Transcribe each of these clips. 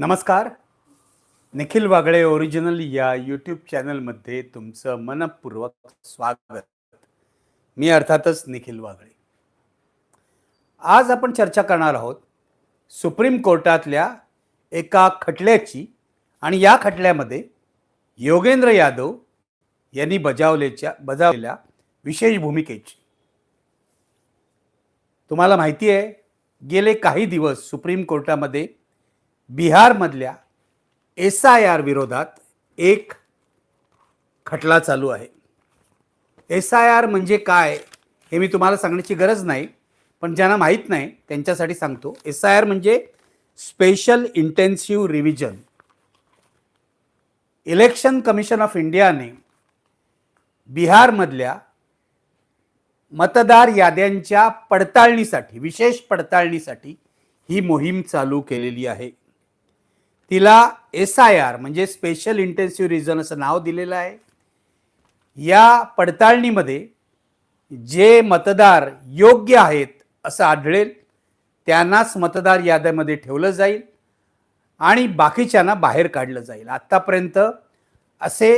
नमस्कार. निखिल वागळे ओरिजिनल या यूट्यूब चॅनलमध्ये तुमचं मनपूर्वक स्वागत. मी अर्थातच निखिल वागळे. आज आपण चर्चा करणार आहोत सुप्रीम कोर्टातल्या एका खटल्याची आणि या खटल्यामध्ये योगेंद्र यादव यांनी बजावलेच्या बजावलेल्या विशेष भूमिकेची. तुम्हाला माहिती आहे गेले काही दिवस सुप्रीम कोर्टामध्ये बिहारमधल्या एस आय आर विरोधात एक खटला चालू आहे. एस आय आर म्हणजे काय हे मी तुम्हाला सांगण्याची गरज नाही पण ज्यांना माहीत नाही त्यांच्यासाठी सांगतो. एस आय आर म्हणजे special intensive revision. Election commission of इंडियाने बिहारमधल्या मतदार याद्यांच्या पडताळणीसाठी विशेष पडताळणीसाठी ही मोहीम चालू केलेली आहे. तिला एस आय आर म्हणजे स्पेशल इंटेन्सिव्ह रिजन असं नाव दिलेलं आहे. या पडताळणीमध्ये जे मतदार योग्य आहेत असं आढळेल त्यांनाच मतदार याद्यामध्ये ठेवलं जाईल आणि बाकीच्यांना बाहेर काढलं जाईल. आत्तापर्यंत असे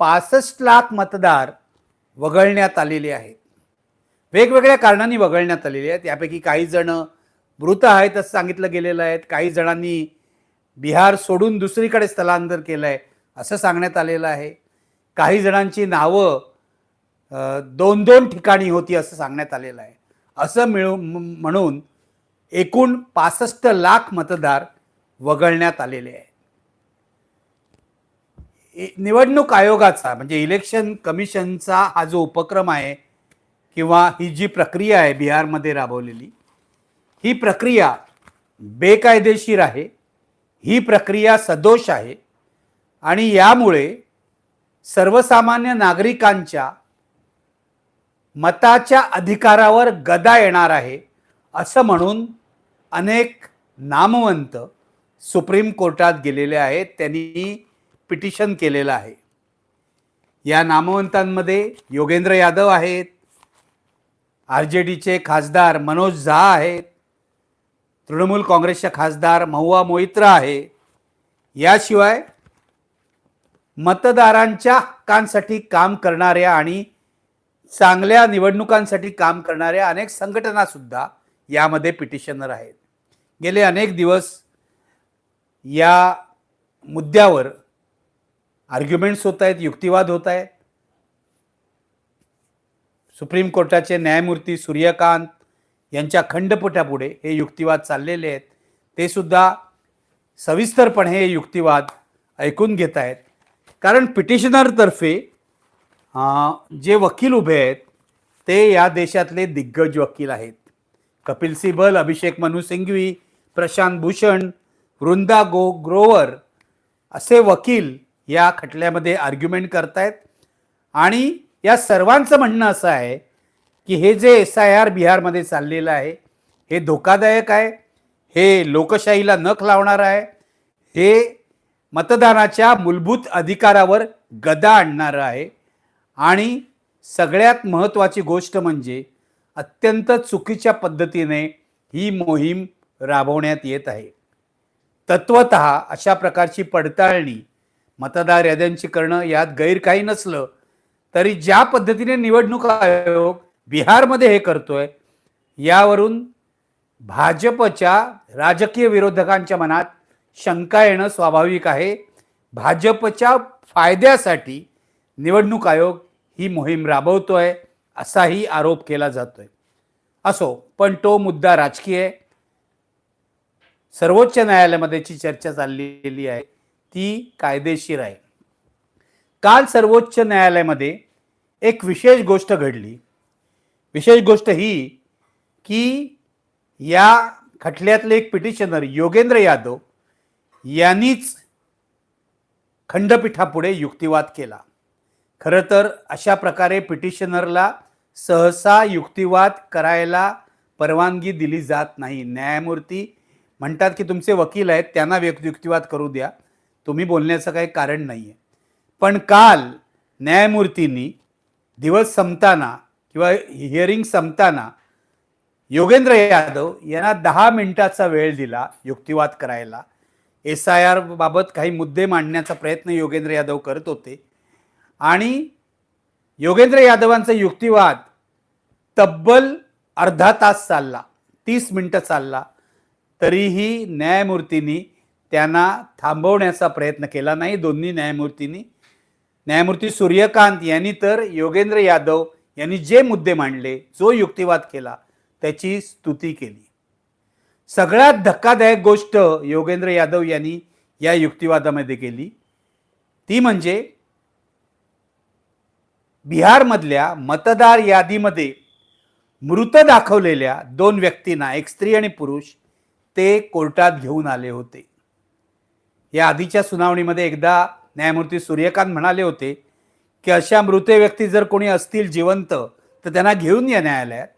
पासष्ट लाख मतदार वगळण्यात आलेले आहेत. वेगवेगळ्या कारणांनी वगळण्यात आलेले आहेत. यापैकी काही जण मृत आहेत असं सांगितलं गेलेलं आहेत काही जणांनी बिहार सोडून दुसरीकडे स्थलांतर केलं आहे असं सांगण्यात आलेलं आहे. काही जणांची नावं दोन दोन ठिकाणी होती असं सांगण्यात आलेलं आहे. असं मिळू म्हणून एकूण पासष्ट लाख मतदार वगळण्यात आलेले आहे ए- निवडणूक आयोगाचा म्हणजे इलेक्शन कमिशनचा हा जो उपक्रम आहे किंवा ही जी प्रक्रिया आहे बिहारमध्ये राबवलेली ही प्रक्रिया बेकायदेशीर आहे. ही प्रक्रिया सदोष आहे. आणि यामुळे सर्वसामान्य नागरिकांच्या मताच्या अधिकारावर गदा येणार आहे असं म्हणून अनेक नामवंत सुप्रीम कोर्टात गेलेले आहेत त्यांनी पिटिशन केलेलं आहे. या नामवंतांमध्ये योगेंद्र यादव आहेत आर जे डीचे खासदार मनोज झा आहेत तृणमूल काँग्रेसच्या खासदार महुआ मोहित्रा आहे. याशिवाय मतदारांच्या हक्कांसाठी काम करणाऱ्या आणि चांगल्या निवडणुकांसाठी काम करणाऱ्या अनेक संघटनासुद्धा यामध्ये पिटिशनर आहेत. गेले अनेक दिवस या मुद्द्यावर आर्ग्युमेंट्स होत आहेत युक्तिवाद होत आहेत. सुप्रीम कोर्टाचे न्यायमूर्ती सूर्यकांत यांच्या खंडपीठापुढे हे युक्तिवाद चाललेले आहेत. ते सुद्धा सविस्तरपणे हे युक्तिवाद ऐकून घेत आहेत. कारण पिटिशनरतर्फे जे वकील उभे आहेत ते या देशातले दिग्गज वकील आहेत. कपिल सिबल अभिषेक मनु सिंघवी प्रशांत भूषण वृंदा गो ग्रोवर असे वकील या खटल्यामध्ये आर्ग्युमेंट करतायत. आणि या सर्वांचं म्हणणं असं आहे की हे जे एस आय आर बिहारमध्ये चाललेलं आहे हे धोकादायक आहे हे लोकशाहीला नख लावणार आहे हे मतदानाच्या मूलभूत अधिकारावर गदा आणणारं आहे. आणि सगळ्यात महत्त्वाची गोष्ट म्हणजे अत्यंत चुकीच्या पद्धतीने ही मोहीम राबवण्यात येत आहे. तत्वत अशा प्रकारची पडताळणी मतदार याद्यांची करणं यात गैर काही नसलं तरी ज्या पद्धतीने निवडणूक आयोग बिहारमध्ये हे करतोय यावरून भाजपच्या राजकीय विरोधकांच्या मनात शंका येणं स्वाभाविक आहे. भाजपच्या फायद्यासाठी निवडणूक आयोग ही मोहीम राबवतोय असाही आरोप केला जातोय. असो पण तो मुद्दा राजकीय आहे. सर्वोच्च न्यायालयामध्ये जी चर्चा चाललेली आहे ती कायदेशीर आहे. काल सर्वोच्च न्यायालयामध्ये एक विशेष गोष्ट घडली. विशेष गोष्ट ही की या खटल्यातले एक पिटिशनर योगेंद्र यादव यांनीच खंडपीठापुढे युक्तिवाद केला. खरं तर अशा प्रकारे पिटिशनरला सहसा युक्तिवाद करायला परवानगी दिली जात नाही. न्यायमूर्ती म्हणतात की तुमचे वकील आहेत त्यांना व्यक्त युक्तिवाद करू द्या. तुम्ही बोलण्याचं काही कारण नाही आहे पण काल न्यायमूर्तींनी दिवस संपताना किंवा हिअरिंग संपताना योगेंद्र यादव यांना दहा मिनिटाचा वेळ दिला युक्तिवाद करायला. एस आय आर बाबत काही मुद्दे मांडण्याचा प्रयत्न योगेंद्र यादव करत होते. आणि योगेंद्र यादवांचा युक्तिवाद तब्बल अर्धा तास चालला तीस मिनिटं चालला. तरीही न्यायमूर्तींनी त्यांना थांबवण्याचा प्रयत्न केला नाही. दोन्ही न्यायमूर्तींनी. न्यायमूर्ती सूर्यकांत यांनी तर योगेंद्र यादव यांनी जे मुद्दे मांडले जो युक्तिवाद केला त्याची स्तुती केली. सगळ्यात धक्कादायक गोष्ट योगेंद्र यादव यांनी या युक्तिवादामध्ये केली. ती म्हणजे बिहारमधल्या मतदार यादीमध्ये मृत दाखवलेल्या दोन व्यक्तींना एक स्त्री आणि पुरुष ते कोर्टात घेऊन आले होते. या आधीच्या सुनावणीमध्ये एकदा न्यायमूर्ती सूर्यकांत म्हणाले होते की अशा मृत व्यक्ती जर कोणी असतील जिवंत तर त्यांना घेऊन या न्यायालयात.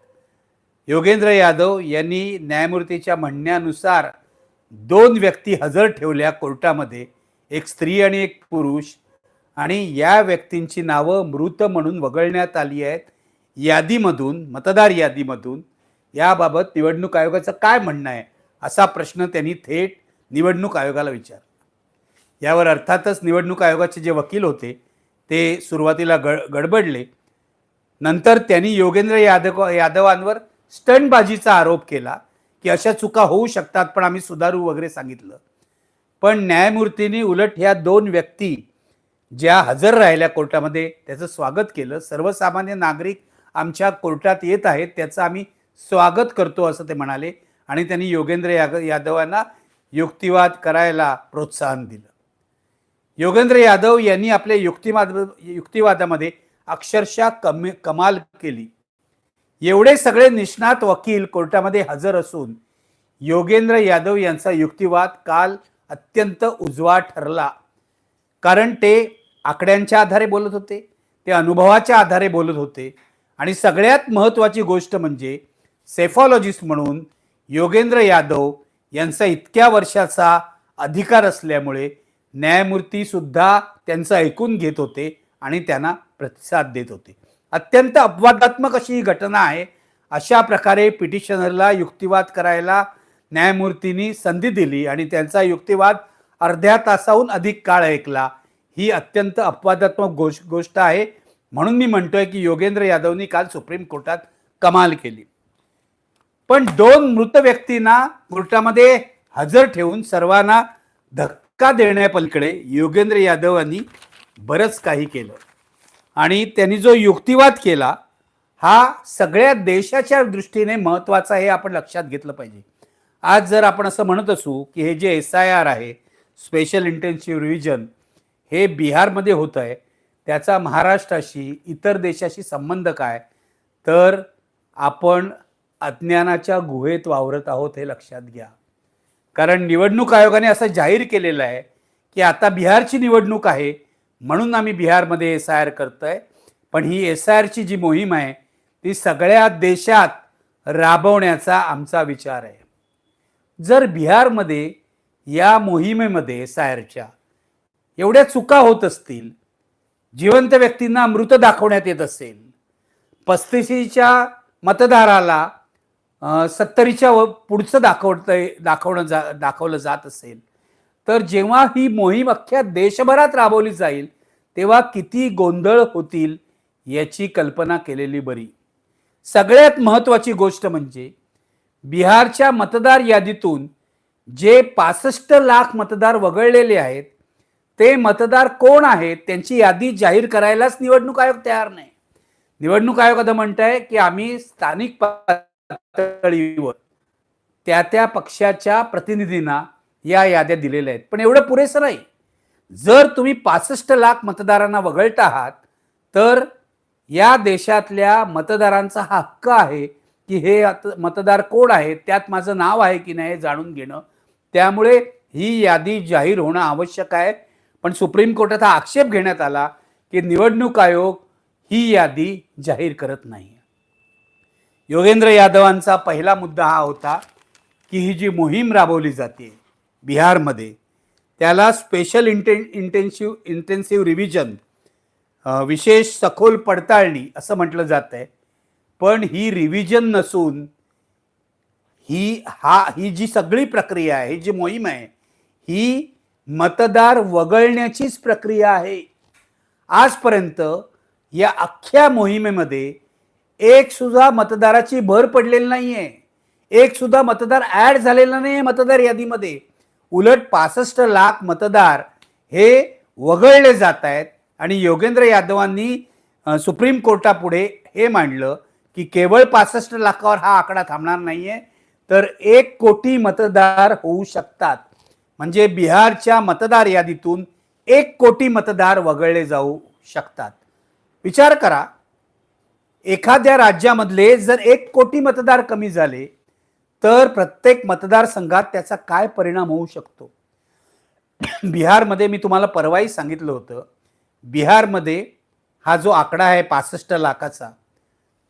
योगेंद्र यादव यांनी न्यायमूर्तीच्या म्हणण्यानुसार दोन व्यक्ती हजर ठेवल्या कोर्टामध्ये एक स्त्री आणि एक पुरुष. आणि या व्यक्तींची नावं मृत म्हणून वगळण्यात आली आहेत. यादीमधून मतदार यादीमधून याबाबत निवडणूक आयोगाचं काय म्हणणं आहे असा प्रश्न त्यांनी थेट निवडणूक आयोगाला विचारला. यावर अर्थातच निवडणूक आयोगाचे जे वकील होते ते सुरुवातीला गड गडबडले. नंतर त्यांनी योगेंद्र यादव यादवांवर स्टंटबाजीचा आरोप केला की अशा चुका होऊ शकतात पण आम्ही सुधारू वगैरे सांगितलं. पण न्यायमूर्तींनी उलट ह्या दोन व्यक्ती ज्या हजर राहिल्या कोर्टामध्ये त्याचं स्वागत केलं. सर्वसामान्य नागरिक आमच्या कोर्टात येत आहेत त्याचं आम्ही स्वागत करतो असं ते म्हणाले आणि त्यांनी योगेंद्र याग यादवांना युक्तिवाद करायला प्रोत्साहन दिलं. योगेंद्र यादव यांनी आपल्या युक्तिवाद युक्तिवादामध्ये अक्षरशः कमी कमाल केली. एवढे सगळे निष्णात वकील कोर्टामध्ये हजर असून योगेंद्र यादव यांचा युक्तिवाद काल अत्यंत उजवा ठरला. कारण ते आकड्यांच्या आधारे बोलत होते ते अनुभवाच्या आधारे बोलत होते आणि सगळ्यात महत्त्वाची गोष्ट म्हणजे सेफॉलॉजिस्ट म्हणून योगेंद्र यादव यांचा इतक्या वर्षाचा अधिकार असल्यामुळे न्यायमूर्ती सुद्धा त्यांचं ऐकून घेत होते आणि त्यांना प्रतिसाद देत होते. अत्यंत अपवादात्मक अशी ही घटना आहे. अशा प्रकारे पिटिशनरला युक्तिवाद करायला न्यायमूर्तींनी संधी दिली आणि त्यांचा युक्तिवाद अर्ध्या तासाहून अधिक काळ ऐकला. ही अत्यंत अपवादात्मक गोष गोष्ट आहे. म्हणून मी म्हणतोय की योगेंद्र यादवनी काल सुप्रीम कोर्टात कमाल केली. पण दोन मृत व्यक्तींना कोर्टामध्ये हजर ठेवून सर्वांना धक धक्का देण्यापलीकडे योगेंद्र यादवांनी बरंच काही केलं. आणि त्यांनी जो युक्तिवाद केला हा सगळ्या देशाच्या दृष्टीने महत्त्वाचा हे आपण लक्षात घेतलं पाहिजे. आज जर आपण असं म्हणत असू की हे जे एस आय आर आहे स्पेशल इंटेन्सिव्ह रिव्हिजन हे बिहारमध्ये होतं आहे त्याचा महाराष्ट्राशी इतर देशाशी संबंध काय तर आपण अज्ञानाच्या गुहेत वावरत आहोत हे लक्षात घ्या. कारण निवडणूक आयोगाने असं जाहीर केलेलं आहे की आता बिहारची निवडणूक आहे म्हणून आम्ही बिहारमध्ये एस आय आर करतोय. पण ही एस आय आरची जी मोहीम आहे ती सगळ्या देशात राबवण्याचा आमचा विचार आहे. जर बिहारमध्ये या मोहिमेमध्ये एस आय आरच्या एवढ्या चुका होत असतील जिवंत व्यक्तींना मृत दाखवण्यात येत असेल पस्तीसीच्या मतदाराला सत्तरीच्या व पुढचं दाखवतंय दाखवणं जा दाखवलं जात असेल. तर जेव्हा ही मोहीम अख्ख्या देशभरात राबवली जाईल तेव्हा किती गोंधळ होतील याची कल्पना केलेली बरी. सगळ्यात महत्त्वाची गोष्ट म्हणजे बिहारच्या मतदार यादीतून जे पासष्ट लाख मतदार वगळलेले आहेत ते मतदार कोण आहेत त्यांची यादी जाहीर करायलाच निवडणूक आयोग तयार नाही. निवडणूक आयोग आता म्हणत आहे की आम्ही स्थानिक पातळीवर त्या त्या पक्षाच्या प्रतिनिधींना या याद्या दिलेल्या आहेत. पण एवढं पुरेसं नाही. जर तुम्ही पासष्ट लाख मतदारांना वगळत आहात तर या देशातल्या मतदारांचा हा हक्क आहे की हे मतदार कोण आहेत त्यात माझं नाव आहे की नाही हे जाणून घेणं. त्यामुळे ही यादी जाहीर होणं आवश्यक आहे. पण सुप्रीम कोर्टात हा आक्षेप घेण्यात आला की निवडणूक आयोग ही यादी जाहीर करत नाही. योगेंद्र यादवांचा पहिला मुद्दा हा होता की ही जी मोहीम राबवली जाते बिहारमध्ये त्याला special inten intensive intensive revision विशेष सखोल पडताळणी असं म्हटलं जात आहे. पण ही रिव्हिजन नसून ही हा ही जी सगळी प्रक्रिया आहे ही जी मोहीम आहे ही मतदार वगळण्याचीच प्रक्रिया आहे. आजपर्यंत या अख्ख्या मोहिमेमध्ये एक सुद्धा मतदाराची भर पडलेली नाहीये. एक सुद्धा मतदार ऍड झालेला नाही मतदार यादीमध्ये. उलट पासष्ट लाख मतदार हे वगळले जात आहेत आणि योगेंद्र यादवांनी सुप्रीम कोर्टापुढे हे मांडलं की केवळ पासष्ट लाखावर हा आकडा थांबणार नाहीये तर एक कोटी मतदार होऊ शकतात. म्हणजे बिहारच्या मतदार यादीतून एक कोटी मतदार वगळले जाऊ शकतात. विचार करा एखाद्या राज्यामधले जर एक कोटी मतदार कमी झाले तर प्रत्येक मतदारसंघात त्याचा काय परिणाम होऊ शकतो? बिहारमध्ये मी तुम्हाला परवाही सांगितलं होतं बिहारमध्ये हा जो आकडा आहे पासष्ट लाखाचा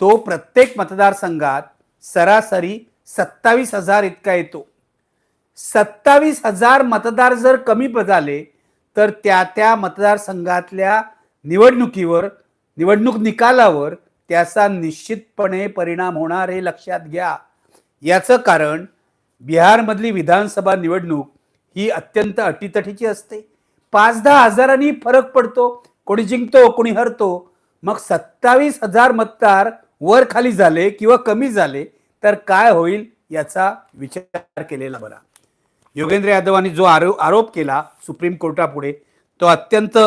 तो प्रत्येक मतदारसंघात सरासरी सत्तावीस हजार इतका येतो. सत्तावीस हजार मतदार जर कमी प- झाले तर त्या त्या मतदारसंघातल्या निवडणुकीवर निवडणूक निकालावर त्याचा निश्चितपणे परिणाम होणार हे लक्षात घ्या. याचं कारण बिहारमधली विधानसभा निवडणूक ही अत्यंत अटीतटीची असते. पाच दहा हजारांनी फरक पडतो कोणी जिंकतो कोणी हरतो. मग सत्तावीस हजार मतदार वर खाली झाले किंवा कमी झाले तर काय होईल याचा विचार केलेला बरा. योगेंद्र यादवांनी जो आरो आरोप केला सुप्रीम कोर्टापुढे तो अत्यंत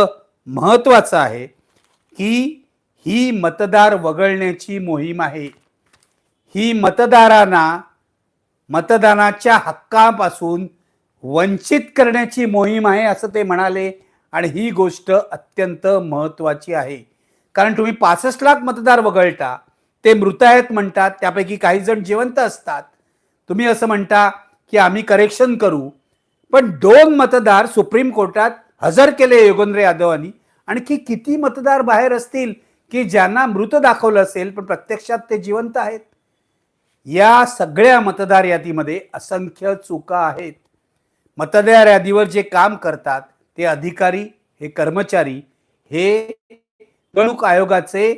महत्त्वाचा आहे की ही मतदार वगळण्याची मोहीम आहे. ही मतदारांना मतदानाच्या हक्कापासून वंचित करण्याची मोहीम आहे असं ते म्हणाले आणि ही गोष्ट अत्यंत महत्त्वाची आहे. कारण तुम्ही पासष्ट लाख मतदार वगळता ते मृत आहेत म्हणतात त्यापैकी काही जण जिवंत असतात. तुम्ही असं म्हणता की आम्ही करेक्शन करू पण दोन मतदार सुप्रीम कोर्टात हजर केले योगेंद्र यादवांनी आणखी किती मतदार बाहेर असतील की ज्यांना मृत दाखवलं असेल पण प्रत्यक्षात ते जिवंत आहेत. या सगळ्या मतदार यादीमध्ये असंख्य चुका आहेत. मतदार यादीवर जे काम करतात ते अधिकारी हे कर्मचारी हे निवडणूक आयोगाचे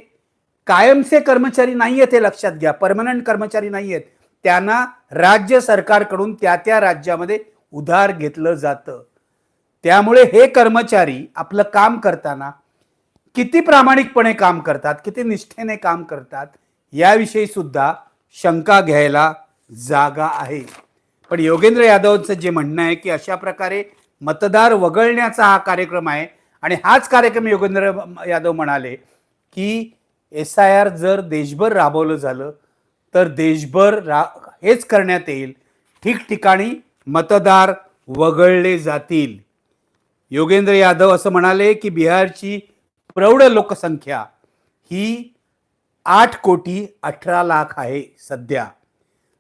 कायमचे कर्मचारी नाही आहेत हे लक्षात घ्या. परमनंट कर्मचारी नाही आहेत त्यांना राज्य सरकारकडून त्या त्या राज्यामध्ये उधार घेतलं जातं. त्यामुळे हे कर्मचारी आपलं काम करताना किती प्रामाणिकपणे काम करतात किती निष्ठेने काम करतात याविषयी सुद्धा शंका घ्यायला जागा आहे. पण योगेंद्र यादवचं जे म्हणणं आहे की अशा प्रकारे मतदार वगळण्याचा हा कार्यक्रम आहे आणि हाच कार्यक्रम योगेंद्र यादव म्हणाले की एस आय आर जर देशभर राबवलं झालं तर देशभर रा हेच करण्यात येईल. ठिकठिकाणी मतदार वगळले जातील. योगेंद्र यादव असं म्हणाले की बिहारची प्रौढ लोकसंख्या ही आठ कोटी अठरा लाख आहे सध्या.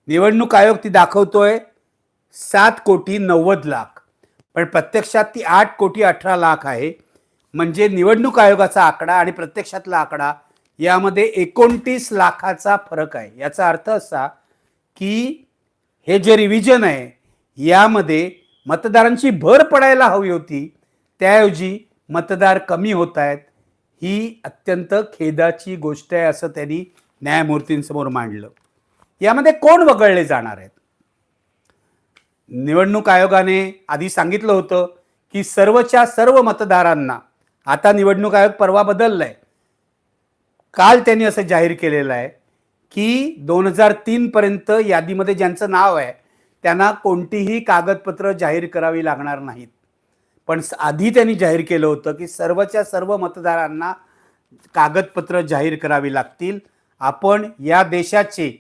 निवडणूक आयोग ती दाखवतोय सात कोटी नव्वद लाख. पण प्रत्यक्षात ती आठ कोटी अठरा लाख आहे. म्हणजे निवडणूक आयोगाचा आकडा आणि प्रत्यक्षातला आकडा यामध्ये एकोणतीस लाखाचा फरक आहे. याचा अर्थ असा की हे जे रिव्हिजन आहे यामध्ये मतदारांची भर पडायला हवी होती. त्याऐवजी मतदार कमी होत आहेत. ही अत्यंत खेदाची गोष्ट आहे असं त्यांनी न्यायमूर्तींसमोर मांडलं. यामध्ये कोण वगळले जाणार आहेत? निवडणूक आयोगाने आधी सांगितलं होतं की सर्वच्या सर्व मतदारांना आता निवडणूक आयोग परवा बदललाय. काल त्यांनी असं जाहीर केलेलं आहे की दोन हजार तीनपर्यंत यादीमध्ये ज्यांचं नाव आहे त्यांना कोणतीही कागदपत्र जाहीर करावी लागणार नाहीत. पण आधी त्यांनी जाहीर केलं होतं की सर्वच्या सर्व मतदारांना कागदपत्र जाहीर करावी लागतील. आपण या देशाचे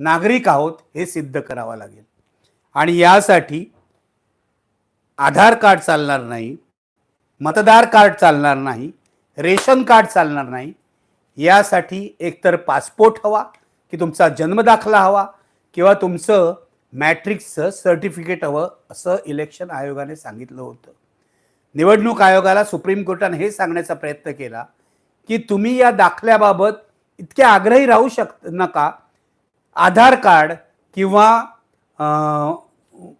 नागरिक आहोत हे सिद्ध करावं लागेल. आणि यासाठी आधार कार्ड चालणार नाही मतदार कार्ड चालणार नाही रेशन कार्ड चालणार नाही. यासाठी एकतर पासपोर्ट हवा की तुमचा जन्मदाखला हवा किंवा तुमचं मॅट्रिक्सचं सर्टिफिकेट हवं असं इलेक्शन आयोगाने सांगितलं होतं. निवडणूक आयोगाला सुप्रीम कोर्टाने हे सांगण्याचा प्रयत्न केला की तुम्ही या दाखल्याबाबत इतके आग्रही राहू शक नका. आधार कार्ड किंवा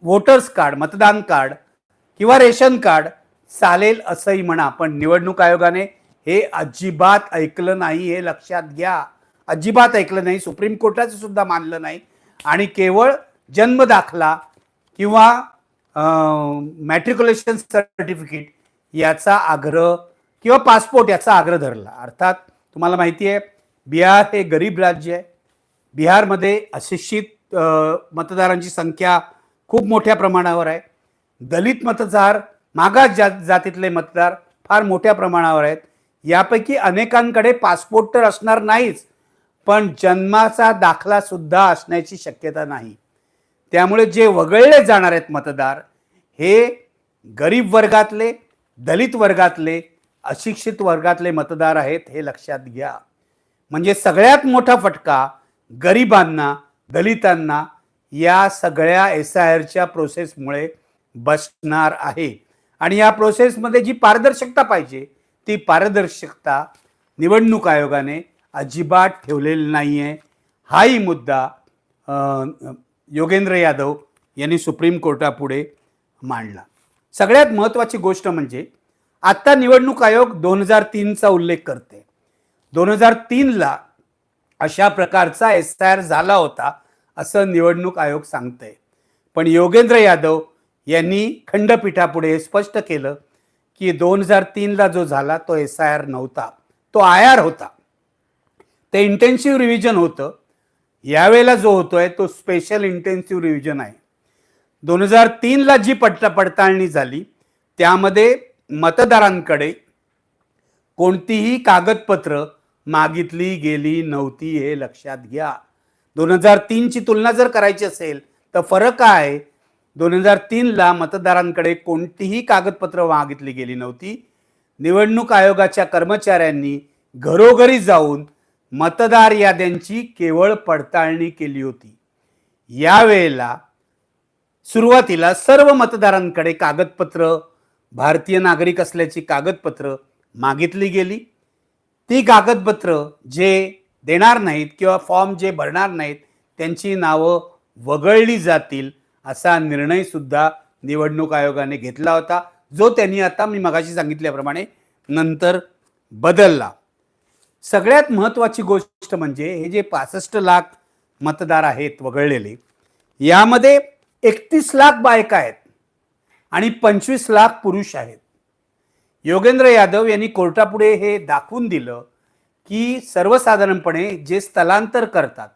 वोटर्स कार्ड मतदान कार्ड किंवा रेशन कार्ड चालेल असंही म्हणा पण निवडणूक आयोगाने हे अजिबात ऐकलं नाही हे लक्षात घ्या. अजिबात ऐकलं नाही सुप्रीम कोर्टाचं सुद्धा मानलं नाही. आणि केवळ जन्म दाखला किंवा मॅट्रिक्युलेशन सर्टिफिकेट याचा आग्रह किंवा पासपोर्ट याचा आग्रह धरला. अर्थात तुम्हाला माहिती आहे बिहार हे गरीब राज्य आहे. बिहारमध्ये अशिक्षित मतदारांची संख्या खूप मोठ्या प्रमाणावर आहे. दलित मतदार मागास जा जातीतले मतदार फार मोठ्या प्रमाणावर आहेत. यापैकी अनेकांकडे पासपोर्ट तर असणार नाहीच पण जन्माचा दाखलासुद्धा असण्याची शक्यता नाही. त्यामुळे जे वगळले जाणार आहेत मतदार हे गरीब वर्गातले दलित वर्गातले अशिक्षित वर्गातले मतदार आहेत हे लक्षात घ्या. म्हणजे सगळ्यात मोठा फटका गरिबांना दलितांना या सगळ्या एस आय आरच्या प्रोसेसमुळे बसणार आहे. आणि या प्रोसेसमध्ये जी पारदर्शकता पाहिजे ती पारदर्शकता निवडणूक आयोगाने अजिबात ठेवलेली नाही आहे हाही मुद्दा योगेंद्र यादव यांनी सुप्रीम कोर्टापुढे मांडला. सगळ्यात महत्त्वाची गोष्ट म्हणजे आत्ता निवडणूक आयोग दोन हजार तीनचा उल्लेख करते. दोन हजार तीनला अशा प्रकारचा एस आय आर झाला होता असं निवडणूक आयोग सांगतंय. पण योगेंद्र यादव यांनी खंडपीठापुढे हे स्पष्ट केलं की दोन हजार तीनला जो झाला तो एस आय आर नव्हता. तो आय आर होता. ते इंटेन्सिव्ह रिव्हिजन होतं. यावेळेला जो होतोय तो स्पेशल इंटेन्सिव्ह रिव्हिजन आहे. दोन हजार तीनला जी पट पडताळणी झाली त्यामध्ये मतदारांकडे कोणतीही कागदपत्र मागितली गेली नव्हती हे लक्षात घ्या. दोन हजार तीनची तुलना जर करायची असेल तर फरक काय? आहे दोन हजार तीनला मतदारांकडे कोणतीही कागदपत्र मागितली गेली नव्हती. निवडणूक आयोगाच्या कर्मचाऱ्यांनी घरोघरी जाऊन मतदार याद्यांची केवळ पडताळणी केली होती. यावेळेला सुरुवातीला सर्व मतदारांकडे कागदपत्र भारतीय नागरिक असल्याची कागदपत्र मागितली गेली. ती कागदपत्र जे देणार नाहीत किंवा फॉर्म जे भरणार नाहीत त्यांची नावं वगळली जातील असा निर्णयसुद्धा निवडणूक आयोगाने घेतला होता. जो त्यांनी आता मी मगाशी सांगितल्याप्रमाणे नंतर बदलला. सगळ्यात महत्त्वाची गोष्ट म्हणजे हे जे पासष्ट लाख मतदार आहेत वगळलेले यामध्ये एकतीस लाख बायका आहेत आणि पंचवीस लाख पुरुष आहेत. योगेंद्र यादव यांनी कोर्टापुढे हे दाखवून दिलं की सर्वसाधारणपणे जे स्थलांतर करतात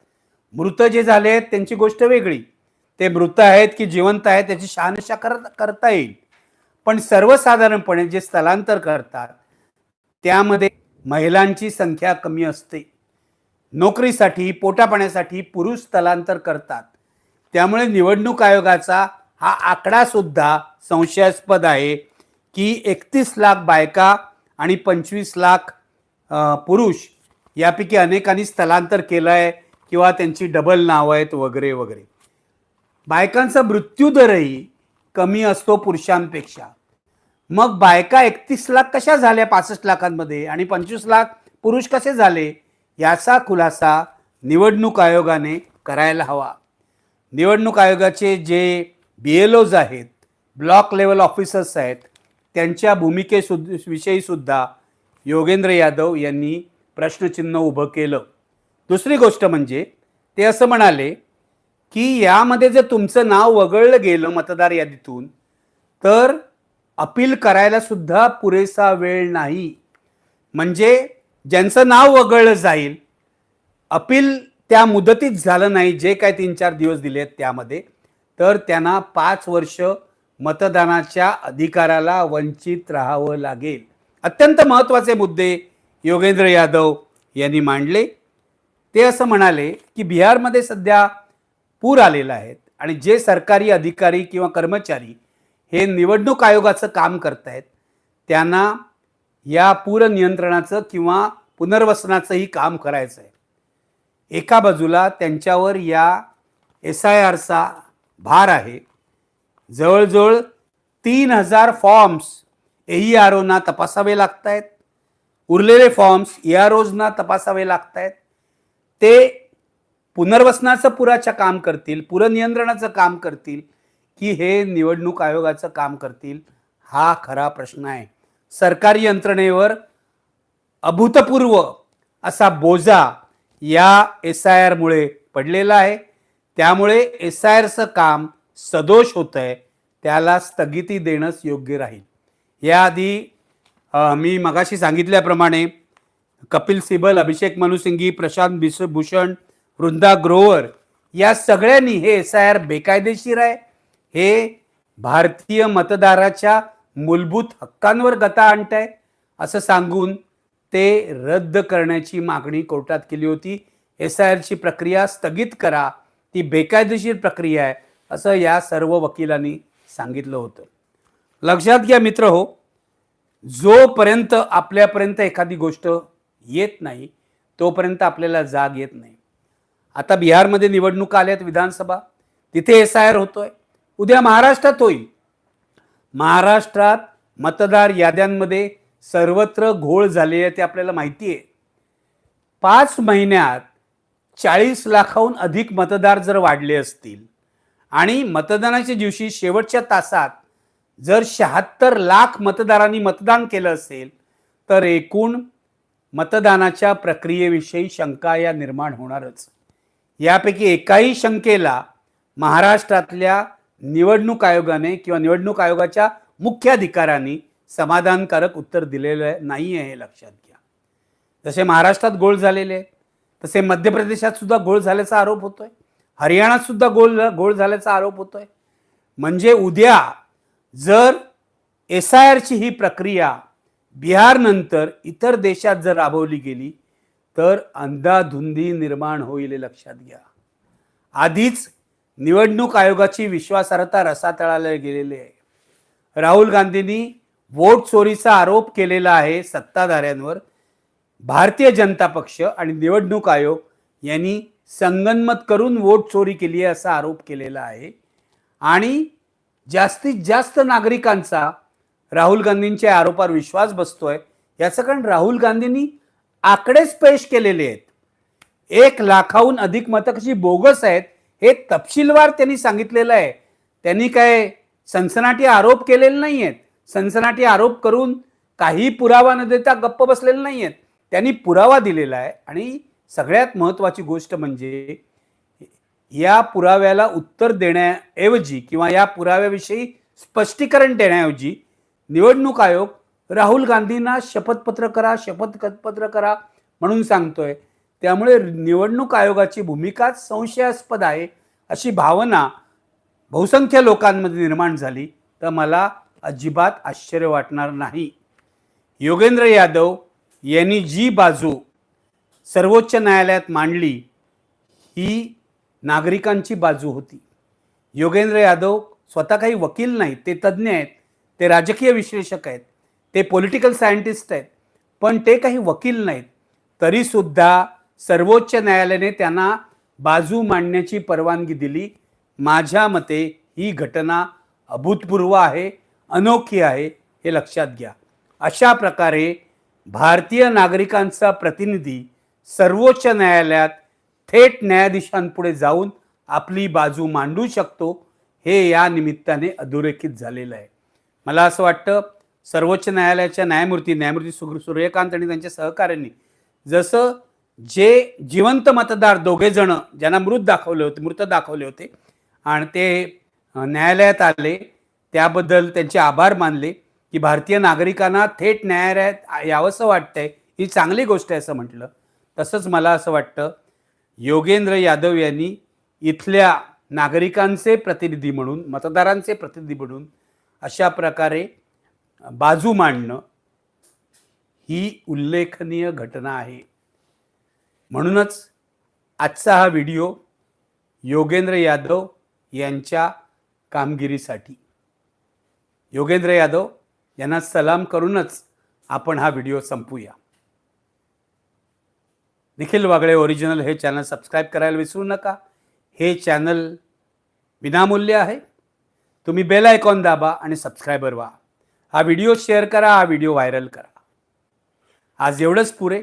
मृत जे झाले आहेत त्यांची गोष्ट वेगळी. ते मृत आहेत की जिवंत आहेत त्याची शहानिशा कर करता येईल. पण सर्वसाधारणपणे जे स्थलांतर करतात त्यामध्ये महिलांची संख्या कमी असते. नोकरीसाठी पोटापाण्यासाठी पुरुष स्थलांतर करतात. त्यामुळे निवडणूक आयोगाचा हा आकडासुद्धा संशयास्पद आहे की एकतीस लाख बायका आणि पंचवीस लाख पुरुष यापैकी अनेकांनी स्थलांतर केलं आहे किंवा त्यांची डबल नावं आहेत वगैरे वगैरे. बायकांचा मृत्यूदरही कमी असतो पुरुषांपेक्षा. मग बायका एकतीस लाख कशा झाल्या पासष्ट लाखांमध्ये? आणि पंचवीस लाख पुरुष कसे झाले? याचा खुलासा निवडणूक आयोगाने करायला हवा. निवडणूक आयोगाचे जे बी एल ओज आहेत ब्लॉक लेवल ऑफिसर्स आहेत त्यांच्या भूमिकेसु विषयीसुद्धा योगेंद्र यादव यांनी प्रश्नचिन्ह उभं केलं. दुसरी गोष्ट म्हणजे ते असं म्हणाले की यामध्ये जर तुमचं नाव वगळलं गेलं मतदार यादीतून तर अपील करायला सुद्धा पुरेसा वेळ नाही. म्हणजे ज्यांचं नाव वगळलं जाईल अपील त्या मुदतीत झालं नाही जे काय तीन चार दिवस दिले आहेत त्यामध्ये तर त्यांना पाच वर्ष मतदानाच्या अधिकाराला वंचित राहावं लागेल. अत्यंत महत्त्वाचे मुद्दे योगेंद्र यादव यांनी मांडले. ते असं म्हणाले की बिहारमध्ये सध्या पूर आलेला आहे आणि जे सरकारी अधिकारी किंवा कर्मचारी हे निवडणूक आयोगाचं काम करतायत. त्यांना या पूर नियंत्रणाचं किंवा पुनर्वसनाचंही काम करायचं आहे एका बाजूला त्यांच्यावर या एस आय आरचा भार आहे. जवळजवळ तीन हजार फॉर्म्स एई आर ओना तपासावे लागत आहेत उरलेले फॉर्म्स ए आर ओजना तपासावे लागत आहेत ते पुनर्वसनाचं पुराचं काम करतील पुरनियंत्रणाचं काम करतील की हे निवडणूक आयोगाचं काम करतील हा खरा प्रश्न आहे. सरकारी यंत्रणेवर अभूतपूर्व असा बोजा या एस आय आरमुळे पडलेला आहे. त्यामुळे एस आय आरचं काम सदोष होतं आहे त्याला स्थगिती देणंच योग्य राहील. याआधी मी मगाशी सांगितल्याप्रमाणे कपिल सिबल अभिषेक मनुसिंगी प्रशांत भूषण वृंदा ग्रोवर या सगळ्यांनी हे एस आय आर बेकायदेशीर आहे. हे भारतीय मतदाराच्या मूलभूत हक्कांवर गता आणत आहे असं सांगून ते रद्द करण्याची मागणी कोर्टात केली होती. एस आय आरची प्रक्रिया स्थगित करा. ती बेकायदेशीर प्रक्रिया आहे असं या सर्व वकिलांनी सांगितलं होतं. लक्षात घ्या मित्र हो जोपर्यंत आपल्यापर्यंत एखादी गोष्ट येत नाही तोपर्यंत आपल्याला जाग येत नाही. आता बिहारमध्ये निवडणुका आल्यात विधानसभा. तिथे एस आय आर होतोय. उद्या महाराष्ट्रात होईल. महाराष्ट्रात मतदार याद्यांमध्ये सर्वत्र घोळ झाले आहे ते आपल्याला माहिती आहे. पाच महिन्यात चाळीस लाखाहून अधिक मतदार जर वाढले असतील आणि मतदानाच्या दिवशी शेवटच्या तासात जर शहात्तर लाख मतदारांनी मतदान केलं असेल तर एकूण मतदानाच्या प्रक्रियेविषयी शंका या निर्माण होणारच. यापैकी एकाही शंकेला महाराष्ट्रातल्या निवडणूक आयोगाने किंवा निवडणूक आयोगाच्या मुख्य अधिकाऱ्यांनी समाधानकारक उत्तर दिलेलं नाही आहे हे लक्षात घ्या. जसे महाराष्ट्रात गोळ झालेले आहेत तसे मध्य प्रदेशात सुद्धा गोळ झाल्याचा आरोप होतोय. हरियाणात सुद्धा गोल गोळ झाल्याचा आरोप होतोय. म्हणजे उद्या जर एस आय आरची ही प्रक्रिया बिहारनंतर इतर देशात जर राबवली गेली तर अंधाधुंदी निर्माण होईल हे लक्षात घ्या. आधीच निवडणूक आयोगाची विश्वासार्हता रसातळाला गेलेली आहे. राहुल गांधींनी वोट चोरीचा आरोप केलेला आहे सत्ताधाऱ्यांवर. भारतीय जनता पक्ष आणि निवडणूक आयोग यांनी संगनमत करून वोट चोरी केली आहे असा आरोप केलेला आहे. आणि जास्तीत जास्त नागरिकांचा राहुल गांधींच्या आरोपावर विश्वास बसतोय. याचं कारण राहुल गांधींनी आकडेच पेश केलेले आहेत. एक लाखाहून अधिक मतं कशी बोगस आहेत. हे तपशीलवार त्यांनी सांगितलेलं आहे. त्यांनी काय सनसनाटी आरोप केलेले नाही आहेत सनसनाटी आरोप करून काही पुरावा न देता गप्प बसलेले नाही आहेत त्यांनी पुरावा दिलेला आहे आणि सगळ्यात महत्त्वाची गोष्ट म्हणजे या पुराव्याला उत्तर देण्याऐवजी किंवा या पुराव्याविषयी स्पष्टीकरण देण्याऐवजी निवडणूक आयोग राहुल गांधींना शपथपत्र करा शपथपत्र करा म्हणून सांगतोय. त्यामुळे निवडणूक आयोगाची भूमिकाच संशयास्पद आहे अशी भावना बहुसंख्य लोकांमध्ये निर्माण झाली तर मला अजिबात आश्चर्य वाटणार नाही. योगेंद्र यादव यांनी जी बाजू सर्वोच्च न्यायालयात मांडली ही नागरिकांची बाजू होती. योगेंद्र यादव स्वतः काही वकील नाहीत ते तज्ज्ञ आहेत ते राजकीय विश्लेषक आहेत ते पॉलिटिकल सायंटिस्ट आहेत पण ते काही वकील नाहीत. तरीसुद्धा सर्वोच्च न्यायालयाने त्यांना बाजू मांडण्याची परवानगी दिली. माझ्या मते ही घटना अभूतपूर्व आहे अनोखी आहे हे लक्षात घ्या. अशा प्रकारे भारतीय नागरिकांचा प्रतिनिधी सर्वोच्च न्यायालयात थेट न्यायाधीशांपुढे जाऊन आपली बाजू मांडू शकतो हे या निमित्ताने अधोरेखित झालेलं आहे. मला असं वाटतं सर्वोच्च न्यायालयाच्या न्यायमूर्ती न्यायमूर्ती सु सूर्यकांत आणि त्यांच्या सहकाऱ्यांनी जसं जे जिवंत मतदार दोघे जण ज्यांना मृत दाखवले होते मृत दाखवले होते आणि ते न्यायालयात आले त्याबद्दल त्यांचे आभार मानले की भारतीय नागरिकांना थेट न्यायालयात यावंसं वाटतंय ही चांगली गोष्ट आहे असं म्हटलं. तसंच मला असं वाटतं योगेंद्र यादव यांनी इथल्या नागरिकांचे प्रतिनिधी म्हणून मतदारांचे प्रतिनिधी म्हणून अशा प्रकारे बाजू मांडणं ही उल्लेखनीय घटना आहे. म्हणूनच आजचा हा व्हिडिओ योगेंद्र यादव यांच्या कामगिरीसाठी. योगेंद्र यादव यांना सलाम करूनच आपण हा व्हिडिओ संपूया. निखिल वागळे ओरिजिनल हे चॅनल सबस्क्राईब करायला विसरू नका. हे चॅनल विनामूल्य आहे. तुम्ही बेल आयकॉन दाबा आणि सबस्क्रायबर व्हा. हा व्हिडिओ शेअर करा हा व्हिडिओ व्हायरल करा. आज एवढंच पुरे.